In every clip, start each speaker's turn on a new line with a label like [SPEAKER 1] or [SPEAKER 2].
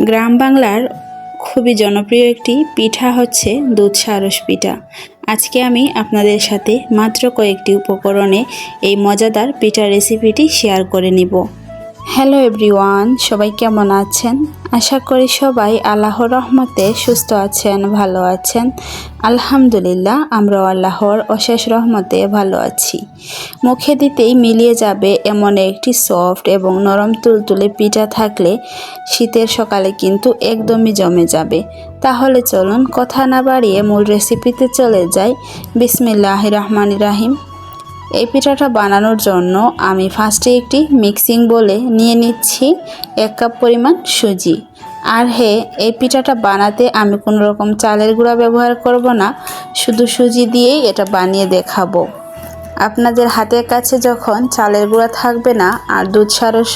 [SPEAKER 1] গ্রাম বাংলার খুবই জনপ্রিয় একটি পিঠা হচ্ছে দুধ সারস পিঠা। আজকে আমি আপনাদের সাথে মাত্র কয়েকটি উপকরণে এই মজাদার পিঠা রেসিপিটি শেয়ার করে নিব। হ্যালো এভরিওয়ান, সবাই কেমন আছেন? আশা করি সবাই আল্লাহর রহমতে সুস্থ আছেন, ভালো আছেন। আলহামদুলিল্লাহ, আমরাও আল্লাহর অশেষ রহমতে ভালো আছি। মুখে দিতেই মিলিয়ে যাবে এমন একটি সফট এবং নরম তুলতুলে পিঠা থাকলে শীতের সকালে কিন্তু একদমই জমে যাবে। তাহলে চলুন, কথা না বাড়িয়ে মূল রেসিপিতে চলে যাই। বিসমিল্লাহ রহমান রাহিম। এই পিঠাটা বানানোর জন্য আমি ফার্স্টে একটি মিক্সিং বলে নিয়ে নিচ্ছি, এক কাপ পরিমাণ সুজি। আর হে, এই পিঠাটা বানাতে আমি কোনো রকম চালের গুঁড়া ব্যবহার করব না, শুধু সুজি দিয়েই এটা বানিয়ে দেখাবো। আপনাদের হাতের কাছে যখন চালের গুঁড়া থাকবে না আর দুধ সারস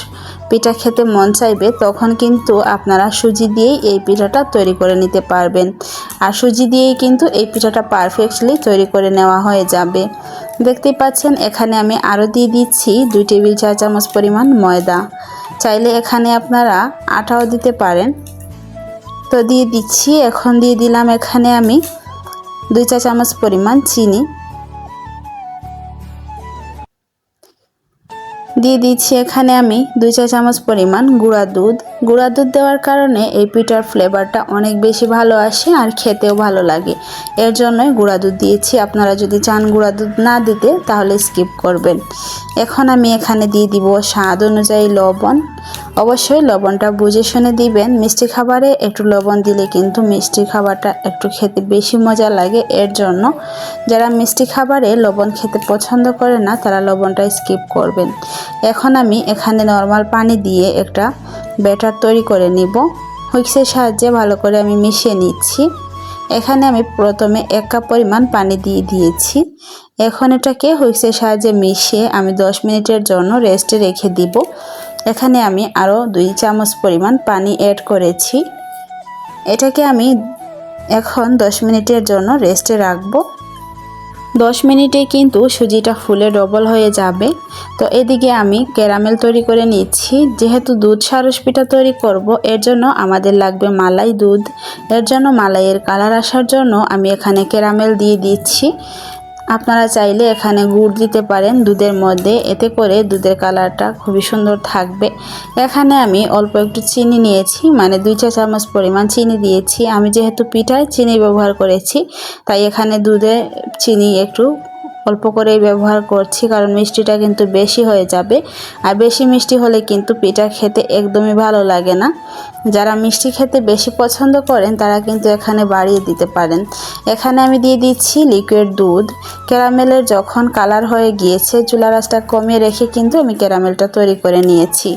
[SPEAKER 1] পিঠা খেতে মন চাইবে, তখন কিন্তু আপনারা সুজি দিয়েই এই পিঠাটা তৈরি করে নিতে পারবেন। আর সুজি দিয়েই কিন্তু এই পিঠাটা পারফেক্টলি তৈরি করে নেওয়া হয়ে যাবে। দেখতেই পাচ্ছেন, এখানে আমি আরও দিয়ে দিচ্ছি দুই টেবিল চা চামচ পরিমাণ ময়দা। চাইলে এখানে আপনারা আটাও দিতে পারেন। তো দিয়ে দিচ্ছি, এখন দিয়ে দিলাম এখানে আমি দুই চা চামচ পরিমাণ চিনি। দিয়ে দিচ্ছি এখানে আমি দুই চা চামচ পরিমাণ গুঁড়া দুধ। গুঁড়া দুধ দেওয়ার কারণে এই পিঠার ফ্লেভারটা অনেক বেশি ভালো আসে আর খেতেও ভালো লাগে। এর জন্যই গুঁড়া দুধ দিয়েছি। আপনারা যদি চান গুঁড়া দুধ না দিতে, তাহলে স্কিপ করবেন। এখন আমি এখানে দিয়ে দিব স্বাদ অনুযায়ী লবণ। অবশ্যই লবণটা বুঝে শুনে দিবেন। মিষ্টি খাবারে একটু লবণ দিলে কিন্তু মিষ্টি খাবারটা একটু খেতে বেশি মজা লাগে। এর জন্য যারা মিষ্টি খাবারে লবণ খেতে পছন্দ করে না, তারা লবণটা স্কিপ করবেন। এখন আমি এখানে নর্মাল পানি দিয়ে একটা ব্যাটার তৈরি করে নিব। হুইক্সের সাহায্যে ভালো করে আমি মিশিয়ে নিচ্ছি। এখানে আমি প্রথমে এক কাপ পরিমাণ পানি দিয়ে দিয়েছি। এখন এটাকে হুইক্সের সাহায্যে মিশিয়ে আমি 10 মিনিটের জন্য রেস্টে রেখে দিব। এখানে আমি আরও দুই চামচ পরিমাণ পানি অ্যাড করেছি। এটাকে আমি এখন 10 মিনিটের জন্য রেস্টে রাখব। দশ মিনিটে কিন্তু সুজিটা ফুলে ডবল হয়ে যাবে। তো এদিকে আমি ক্যারামেল তৈরি করে নিচ্ছি। যেহেতু দুধ সারস পিঠা তৈরি করব, এর জন্য আমাদের লাগবে মালাই দুধ। এর জন্য মালাইয়ের কালার আসার জন্য আমি এখানে ক্যারামেল দিয়ে দিচ্ছি। আপনারা চাইলে এখানে গুড় দিতে পারেন দুধের মধ্যে। এতে করে দুধের কালারটা খুবই সুন্দর থাকবে। এখানে আমি অল্প একটু চিনি নিয়েছি মানে দুই চা চামচ পরিমাণ চিনি দিয়েছি। আমি যেহেতু পিঠায় চিনি ব্যবহার করেছি, তাই এখানে দুধে চিনি একটু অল্প করেই ব্যবহার করছি, কারণ মিষ্টিটা কিন্তু বেশি হয়ে যাবে। আর বেশি মিষ্টি হলে কিন্তু পিঠা খেতে একদমই ভালো লাগে না। যারা মিষ্টি খেতে বেশি পছন্দ করেন, তারা কিন্তু এখানে বাড়িয়ে দিতে পারেন। এখানে আমি দিয়ে দিচ্ছি লিকুইড দুধ। ক্যারামেলের যখন কালার হয়ে গিয়েছে চুলা রাসটা কমিয়ে রেখে কিন্তু আমি ক্যারামেলটা তৈরি করে নিয়েছি।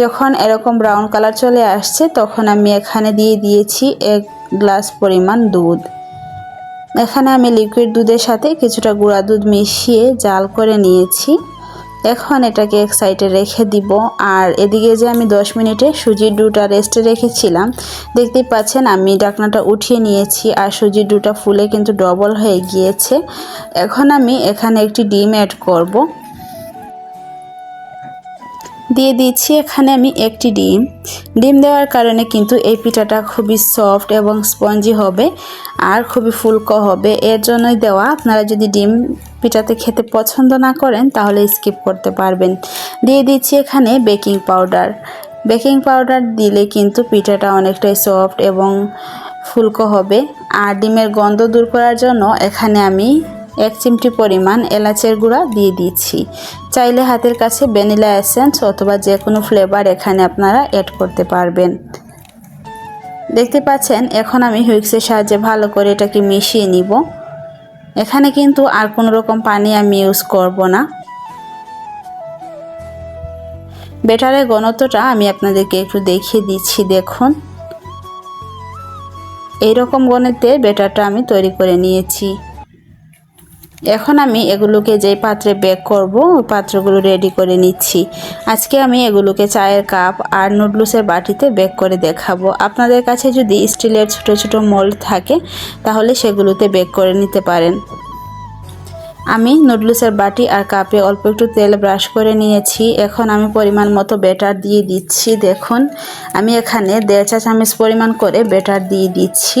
[SPEAKER 1] যখন এরকম ব্রাউন কালার চলে আসছে, তখন আমি এখানে দিয়ে দিয়েছি এক গ্লাস পরিমাণ দুধ। এখানে আমি লিকুইড দুধের সাথে কিছুটা গুঁড়া দুধ মিশিয়ে জাল করে নিয়েছি। এখন এটাকে এক সাইডে রেখে দিব। আর এদিকে যে আমি 10 মিনিটে সুজির ডুটা রেস্টে রেখেছিলাম, দেখতেই পাচ্ছেন আমি ডাকনাটা উঠিয়ে নিয়েছি আর সুজির ডুটা ফুলে কিন্তু ডবল হয়ে গিয়েছে। এখন আমি এখানে একটি ডিম অ্যাড করব। দিয়ে দিচ্ছি এখানে আমি একটি ডিম। ডিম দেওয়ার কারণে কিন্তু এই পিঠাটা খুবই সফট এবং স্পঞ্জি হবে আর খুবই ফুলকো হবে। এর জন্যই দেওয়া। আপনারা যদি ডিম পিঠাতে খেতে পছন্দ না করেন, তাহলে স্কিপ করতে পারবেন। দিয়ে দিচ্ছি এখানে বেকিং পাউডার। বেকিং পাউডার দিলে কিন্তু পিঠাটা অনেকটাই সফট এবং ফুলকো হবে। আর ডিমের গন্ধ দূর করার জন্য এখানে আমি এক চিমটি পরিমাণ এলাচের গুঁড়া দিয়ে দিচ্ছি। চাইলে হাতের কাছে ভ্যানিলা এসেন্স অথবা যে কোনো ফ্লেভার এখানে আপনারা অ্যাড করতে পারবেন। দেখতে পাচ্ছেন, এখন আমি হুইক্সের সাহায্যে ভালো করে এটাকে মিশিয়ে নিব। এখানে কিন্তু আর কোনো রকম পানি আমি ইউজ করব না। বেটারের ঘনত্বটা আমি আপনাদেরকে একটু দেখিয়ে দিচ্ছি, দেখুন। এইরকম গণিতে বেটারটা আমি তৈরি করে নিয়েছি। এখন আমি এগুলোকে যে পাত্রে বেক করব, ওই পাত্রগুলো রেডি করে নিচ্ছি। আজকে আমি এগুলোকে চায়ের কাপ আর নুডলসের বাটিতে বেক করে দেখাবো। আপনাদের কাছে যদি স্টিলের ছোট ছোট মোল্ড থাকে, তাহলে সেগুলোতে বেক করে নিতে পারেন। আমি নুডলসের বাটি আর কাপে অল্প একটু তেল ব্রাশ করে নিয়েছি। এখন আমি পরিমাণ মতো বেটার দিয়ে দিচ্ছি। দেখুন, আমি এখানে দেড় চা চামচ পরিমাণ করে বেটার দিয়ে দিচ্ছি।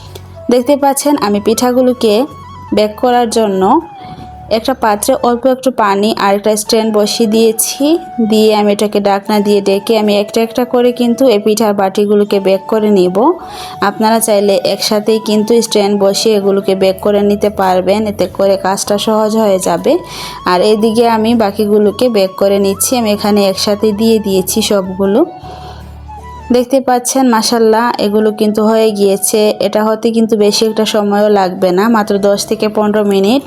[SPEAKER 1] দেখতে পাচ্ছেন আমি পিঠাগুলোকে বেক করার জন্য একটা পাত্রে অল্প একটু পানি আর একটা স্ট্যান্ড বসিয়ে দিয়েছি। দিয়ে আমি এটাকে ডাকনা দিয়ে ডেকে আমি একটা একটা করে কিন্তু এই পিঠার বাটিগুলোকে বেক করে নিব। আপনারা চাইলে একসাথেই কিন্তু স্ট্যান্ড বসিয়ে এগুলোকে বেক করে নিতে পারবেন। এতে করে কাজটা সহজ হয়ে যাবে। আর এদিকে আমি বাকিগুলোকে বেক করে নিচ্ছি। আমি এখানে একসাথে দিয়ে দিয়েছি সবগুলো। দেখতে পাচ্ছেন মাসাল্লাহ এগুলো কিন্তু হয়ে গিয়েছে। এটা হতে কিন্তু বেশি একটা সময়ও লাগবে না, মাত্র 10 থেকে পনেরো মিনিট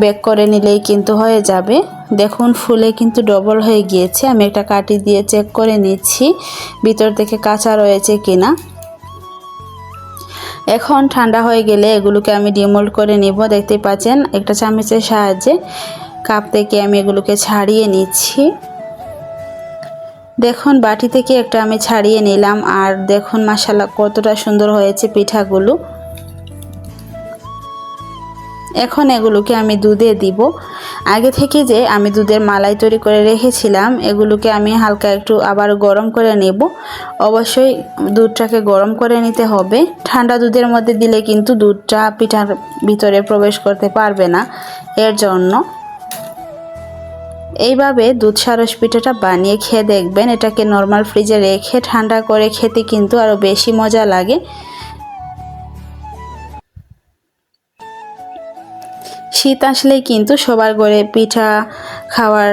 [SPEAKER 1] বেক করে নিলেই কিন্তু হয়ে যাবে। দেখুন, ফুলে কিন্তু ডবল হয়ে গিয়েছে। আমি একটা কাটি দিয়ে চেক করে নিচ্ছি, ভিতর থেকে কাঁচা রয়েছে কিনা। এখন ঠান্ডা হয়ে গেলে এগুলোকে আমি ডিমোল্ড করে নিব। দেখতে পাচ্ছেন, একটা চামচের সাহায্যে কাপ থেকে আমি এগুলোকে ছাড়িয়ে নিচ্ছি। দেখুন, বাটি থেকে একটা আমি ছাড়িয়ে নিলাম। আর দেখুন মাসাল্লাহ কতটা সুন্দর হয়েছে পিঠাগুলো। এখন এগুলোকে আমি দুধে দিব। আগে থেকে যে আমি দুধের মালাই তৈরি করে রেখেছিলাম, এগুলোকে আমি হালকা একটু আবার গরম করে নেব। অবশ্যই দুধটাকে গরম করে নিতে হবে। ঠান্ডা দুধের মধ্যে দিলে কিন্তু দুধটা পিঠার ভিতরে প্রবেশ করতে পারবে না। এর জন্য এইভাবে দুধ সারস পিঠাটা বানিয়ে খেয়ে দেখবেন। এটাকে নর্মাল ফ্রিজে রেখে ঠান্ডা করে খেতে কিন্তু আরও বেশি মজা লাগে। শীত আসলেই কিন্তু সবার ঘরে পিঠা খাওয়ার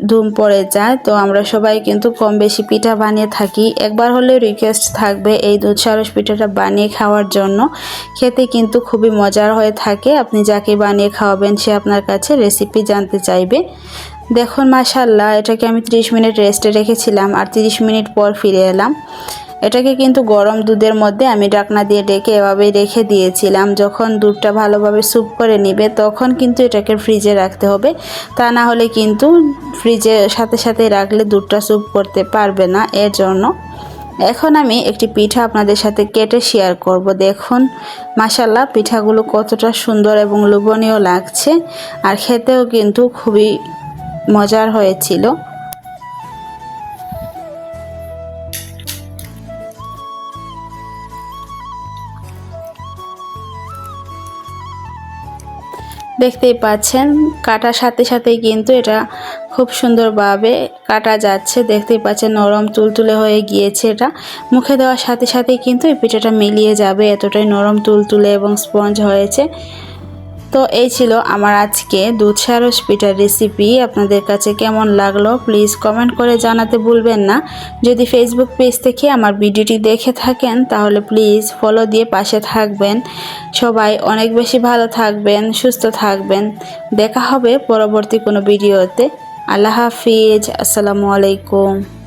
[SPEAKER 1] ধুম পড়ে যায়, তো আমরা সবাই কিন্তু কম বেশি পিঠা বানিয়ে থাকি। একবার হলেও রিকোয়েস্ট থাকবে এই দুধ সারস পিঠাটা বানিয়ে খাওয়ার জন্য। খেতে কিন্তু খুবই মজার হয়ে থাকে। আপনি যাকে বানিয়ে খাওয়াবেন সে আপনার কাছে রেসিপি জানতে চাইবে। দেখুন মাশাল্লাহ এটাকে আমি 30 মিনিট রেস্টে রেখেছিলাম আর 30 মিনিট পর ফিরে এলাম। এটাকে কিন্তু গরম দুধের মধ্যে আমি ডাকনা দিয়ে ডেকে এভাবেই রেখে দিয়েছিলাম। যখন দুধটা ভালোভাবে স্যুপ করে নিবে, তখন কিন্তু এটাকে ফ্রিজে রাখতে হবে। তা না হলে কিন্তু ফ্রিজে সাথে সাথে রাখলে দুধটা স্যুপ করতে পারবে না। এর জন্য এখন আমি একটি পিঠা আপনাদের সাথে কেটে শেয়ার করব। দেখুন মাসাল্লাহ পিঠাগুলো কতটা সুন্দর এবং লোভনীয় লাগছে। আর খেতেও কিন্তু খুবই মজার হয়েছিল। দেখতেই পাচ্ছেন, কাটার সাথে সাথেই কিন্তু এটা খুব সুন্দরভাবে কাটা যাচ্ছে। দেখতেই পাচ্ছেন, নরম তুলতুলে হয়ে গিয়েছে এটা। মুখে দেওয়ার সাথে সাথেই কিন্তু এই পিঠাটা মিলিয়ে যাবে, এতটাই নরম তুলতুলে এবং স্পঞ্জ হয়েছে। তো এই ছিল আমার আজকে দুধ সারস পিঠার রেসিপি আপনাদের কাছে কেমন লাগল প্লিজ কমেন্ট করে জানাতে ভুলবেন না। যদি ফেসবুক পেজ থেকে আমার ভিডিওটি দেখে থাকেন, তাহলে প্লিজ ফলো দিয়ে পাশে থাকবেন। সবাই অনেক বেশি ভালো থাকবেন, সুস্থ থাকবেন। দেখা হবে পরবর্তী কোনো ভিডিওতে। আল্লাহ হাফিজ, আসসালামু আলাইকুম।